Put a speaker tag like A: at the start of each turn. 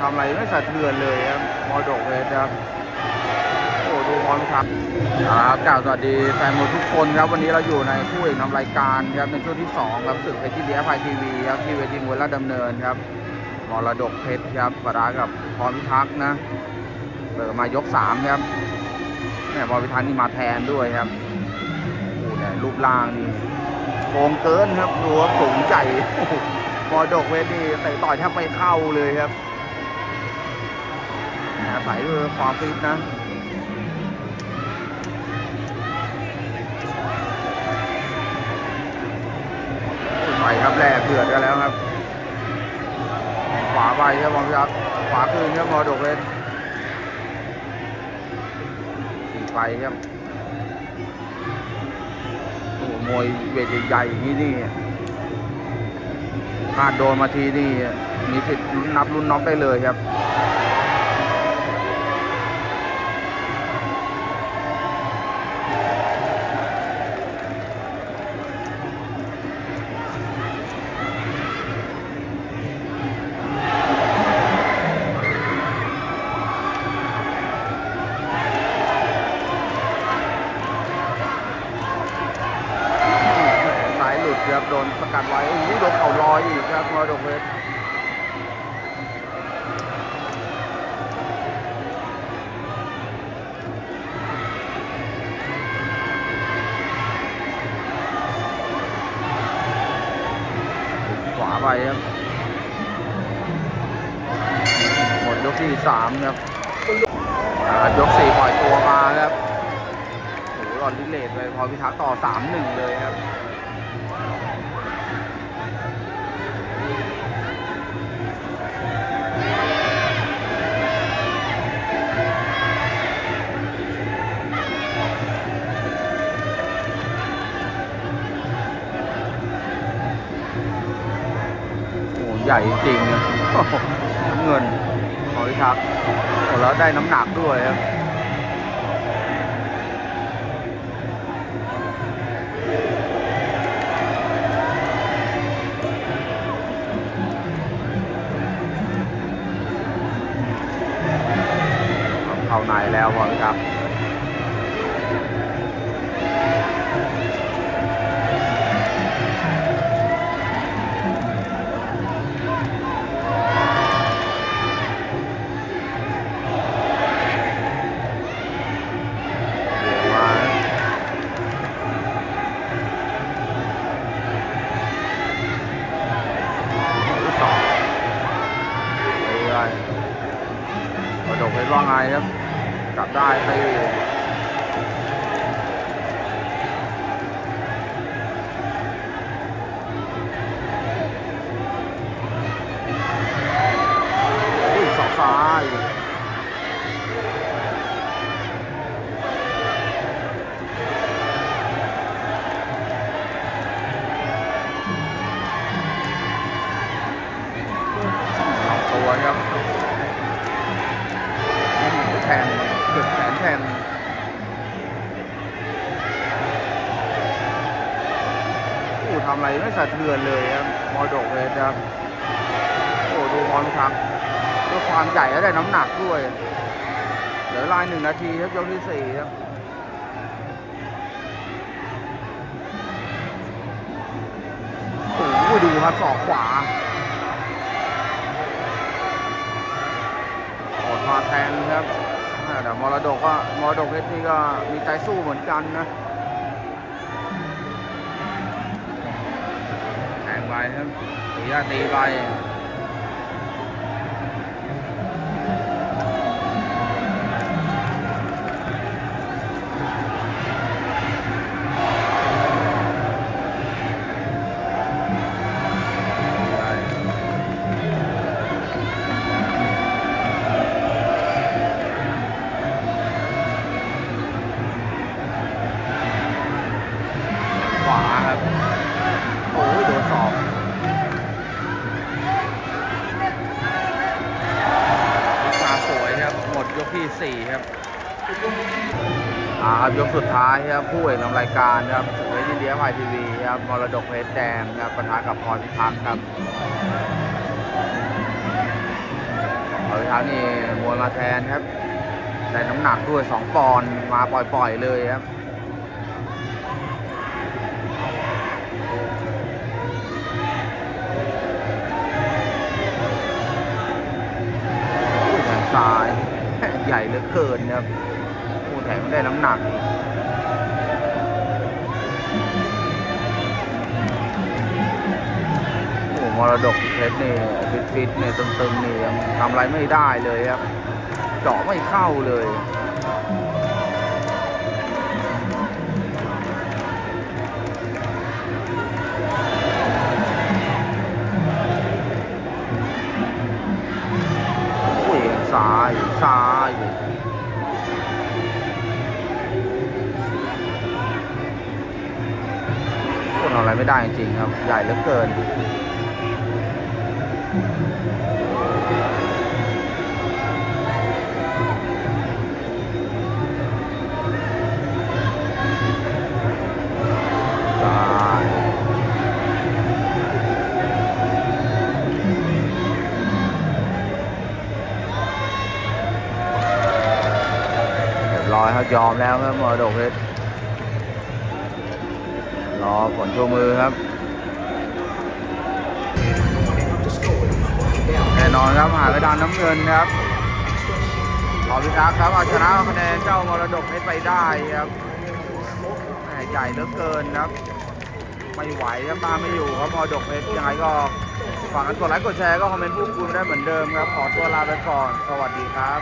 A: ทำอะไรไม่สะเทือนเลยครับมอดกเลยครับโอ้ดูพร้อมครับครับกล่าวสวัสดีแฟนมวยทุกคนครับวันนี้เราอยู่ในคู่เอกนำรายการครับในช่วงที่สองครับศึกเพชรที่เดียไฟทีวีครับที่เวทีมวยราชดำเนินครับมรดกเพชรครับปะทะกับพรพิทักษ์นะเปิดมายกสามครับเนี่ยพรพิทักษ์นี่มาแทนด้วยครับโอ้เนี่ยรูปร่างนี่โกงเกินครับดูว่าสูงใจโอ้โหมรดกเพชรนี่เตะต่อยแทบไม่เข้าเลยครับ อาศัยด้วยความฟิตนะไปครับแรกเดือดกันแล้วครับ ขวาไปครับบอลพิทักษ์ขวาคืนครับมอดกเล่นไปครับโอ้โหมวยเวทใหญ่ๆอย่างนี้นี่พลาดโดนมาทีนี่มีสิทธิ์รุนนับลุ้นน็อกได้เลยครับ ไปครับหมดยกที่สามครับยกสี่ปล่อยตัวมาครับโอ้โหหลอดลิเลตไปพอพิทักษ์ต่อสามหนึ่งเลยครับ ใหญ่จริงนะน้ำเงินขอพิทักแล้วได้น้ำหนักด้วยครับเข้าในแล้วพอพิายครับ กลับได้ตีอุ้ ทำอะไรไม่สะเทือนเลยครับมอดกเลยครับโอ้ดูพรทักษ์ด้วยความใหญ่และได้น้ำหนักด้วยเหลือลายหนึ่งนาทีครับยกที่สี่ครับโอ้โหดูครับศอกขวาอดมาแทนครับแต่มรดกก็มรดกเพชรนี่ก็มีใจสู้เหมือนกันนะ แทงไปครับตีก็ตีไป ครับยกสุดท้ายครับผู้เอกนำรายการครับสุดเวทีเดียไอทีวีครับมรดกเพชรแดงครับปะทะกับพรพิทักษ์ครับพรช้านี่มวยมาแทนครับแต่น้ำหนักด้วยสองปอนด์มาปล่อยๆเลยครับ แทงได้น้ำหนักอีกโอ้มรดกเพชรนี่ฟิตฟิตเนี่ยตึงๆนี่ยังทำอะไรไม่ได้เลยครับ เจาะไม่เข้าเลยโอ้ยซ้ายซ้าย คนอะไรไม่ได้จริงๆครับ ใหญ่เหลือเกินซ้ายเรียบร้อยครับยอมแล้วครับมรดกเพชร รอผลชูมือครับแน่นอนครับหาไปดานน้ำเงินครับขอพิทักษ์ครับเอาชนะคะแนนเจ้ามรดกเพชรไปได้ครับใหญ่เหลือเกินครับ ไม่ไหวครับตามไม่อยู่ครับมรดกเพชรยังไงก็ฝากกันกดไลค์กดแชร์ก็คอมเมนต์พูดคุยได้เหมือนเดิมครับ ขอตัวลาไปก่อน สวัสดีครับ